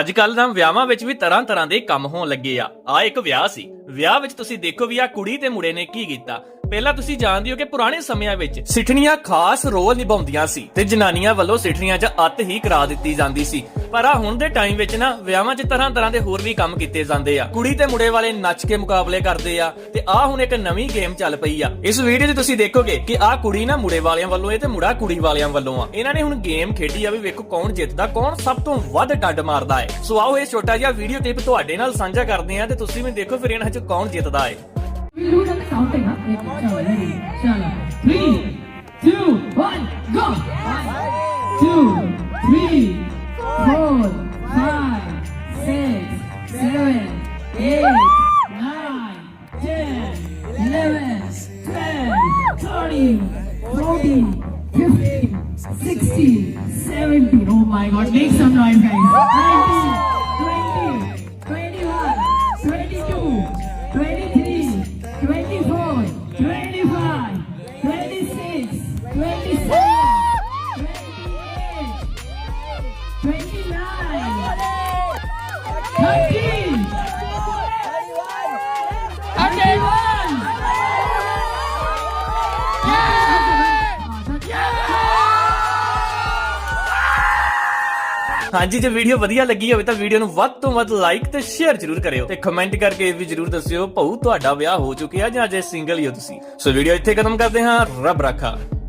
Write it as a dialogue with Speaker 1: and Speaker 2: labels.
Speaker 1: ਅੱਜ ਕੱਲ ਨਾ ਵਿਆਹਾਂ ਵਿੱਚ ਵੀ ਤਰ੍ਹਾਂ ਤਰ੍ਹਾਂ ਦੇ ਕੰਮ ਹੋਣ ਲੱਗੇ ਆ। ਆ ਇੱਕ ਵਿਆਹ ਸੀ। ਵਿਆਹ ਵਿੱਚ ਤੁਸੀਂ ਦੇਖੋ ਵੀ ਆ ਕੁੜੀ ਤੇ ਮੁੰਡੇ ਨੇ ਕੀ ਕੀਤਾ। ਪਹਿਲਾਂ ਤੁਸੀਂ ਜਾਣਦੇ ਹੋ ਕਿ ਪੁਰਾਣੇ ਸਮਿਆਂ ਵਿੱਚ ਸਿੱਠਣੀਆਂ ਖਾਸ ਰੋਲ ਨਿਭਾਉਂਦੀਆਂ ਸੀ ਤੇ ਜਨਾਨੀਆਂ ਵੱਲੋਂ ਸਿੱਠਣੀਆਂ 'ਚ ਅੱਤ ਹੀ ਕਰਾ ਦਿੱਤੀ ਜਾਂਦੀ ਸੀ। ਪਰ ਆ ਹੁਣ ਦੇ ਟਾਈਮ ਵਿੱਚ ਨਾ ਵਿਆਹਾਂ 'ਚ ਤਰ੍ਹਾਂ ਤਰ੍ਹਾਂ ਦੇ ਹੋਰ ਵੀ ਕੰਮ ਕੀਤੇ ਜਾਂਦੇ ਆ। ਕੁੜੀ ਤੇ ਮੁੰਡੇ ਵਾਲੇ ਨੱਚ ਕੇ ਮੁਕਾਬਲੇ ਕਰਦੇ ਆ ਤੇ ਆ ਹੁਣ ਇੱਕ ਨਵੀਂ ਗੇਮ ਚੱਲ ਪਈ ਆ। ਇਸ ਵੀਡੀਓ 'ਚ ਤੁਸੀਂ ਦੇਖੋਗੇ ਕਿ ਆ ਕੁੜੀ ਨਾ ਮੁੰਡੇ ਵਾਲਿਆਂ ਵੱਲੋਂ ਹੈ ਤੇ ਮੁੰਡਾ ਕੁੜੀ ਵਾਲਿਆਂ ਵੱਲੋਂ ਆ। ਇਹਨਾਂ ਨੇ ਹੁਣ ਗੇਮ ਖੇਡੀ ਆ ਵੀ ਵੇਖੋ ਕੌਣ ਜਿੱਤਦਾ, ਕੌਣ ਸਭ ਤੋਂ ਵੱਧ ਡੱਡ ਮਾਰਦਾ ਹੈ। ਸੋ ਆਓ ਇਹ ਛੋਟਾ ਜਿਹਾ ਵੀਡੀਓ ਕਲਿੱਪ ਤੁਹਾਡੇ ਨਾਲ ਸਾਂਝਾ ਕਰਦੇ ਆ ਤੇ ਤੁਸੀਂ ਵੀ ਦੇਖੋ ਫਿਰ ਇਹਨਾਂ ਵਿੱਚ ਕੌਣ ਜਿੱਤਦਾ ਏ
Speaker 2: We do two, one, go. Two, three, four, five, six, seven, eight, nine, ten, eleven, twelve, thirteen, fourteen, fifteen, sixteen, seventeen. Oh my God! Make some noise, guys.
Speaker 1: ਹਾਂਜੀ, ਜੇ ਵੀਡੀਓ ਵਧੀਆ ਲੱਗੀ ਹੋਵੇ ਤਾਂ ਵੀਡੀਓ ਨੂੰ ਵੱਧ ਤੋਂ ਵੱਧ ਲਾਈਕ ਤੇ ਸ਼ੇਅਰ ਜ਼ਰੂਰ ਕਰਿਓ ਤੇ ਕਮੈਂਟ ਕਰਕੇ ਇਹ ਵੀ ਜ਼ਰੂਰ ਦੱਸਿਓ, ਭਊ ਤੁਹਾਡਾ ਵਿਆਹ ਹੋ ਚੁੱਕਿਆ ਜਾਂ ਅਜੇ ਸਿੰਗਲ ਹੀ ਹੋ ਤੁਸੀਂ। ਸੋ ਵੀਡੀਓ ਇੱਥੇ ਖਤਮ ਕਰਦੇ ਹਾਂ। ਰੱਬ ਰਾਖਾ।